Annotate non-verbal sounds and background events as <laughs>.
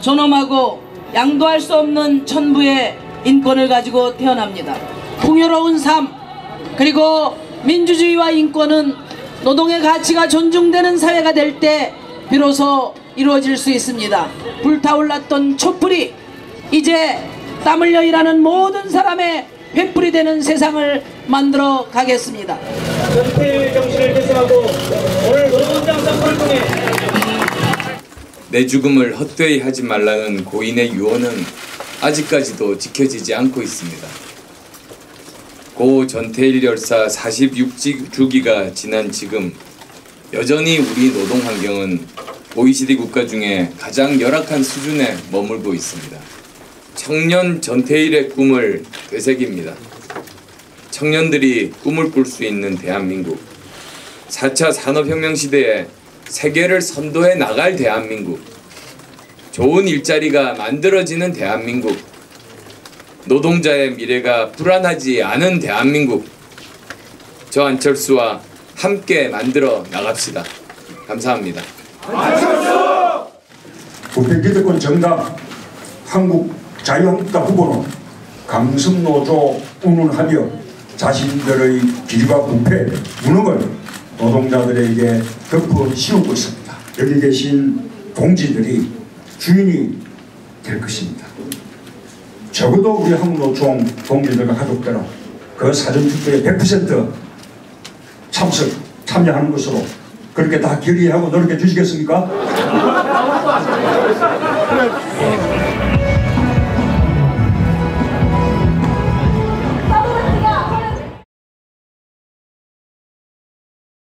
존엄하고 양도할 수 없는 천부의 인권을 가지고 태어납니다. 풍요로운 삶 그리고 민주주의와 인권은 노동의 가치가 존중되는 사회가 될 때 비로소 이루어질 수 있습니다. 불타올랐던 촛불이 이제 땀 흘려 일하는 모든 사람의 횃불이 되는 세상을 만들어 가겠습니다. 전태일 정신을 계승하고 오늘 통해 내 죽음을 헛되이 하지 말라는 고인의 유언은 아직까지도 지켜지지 않고 있습니다. 고 전태일 열사 46주기가 지난 지금 여전히 우리 노동 환경은 OECD 국가 중에 가장 열악한 수준에 머물고 있습니다. 청년 전태일의 꿈을 되새깁니다. 청년들이 꿈을 꿀 수 있는 대한민국 4차 산업혁명 시대에 세계를 선도해 나갈 대한민국 좋은 일자리가 만들어지는 대한민국 노동자의 미래가 불안하지 않은 대한민국 저 안철수와 함께 만들어 나갑시다. 감사합니다. 부패 기득권 정당 한국 자유한국당 후보는 강성노조 운운하며 자신들의 비리와 부패, 무능을 노동자들에게 덮어 씌우고 있습니다. 여기 계신 동지들이 주인이 될 것입니다. 적어도 우리 한국노총 동지들과 가족들은 그 사전투표에 100% 참석, 참여하는 것으로 그렇게 다 결의하고 노력해 주시겠습니까? <laughs>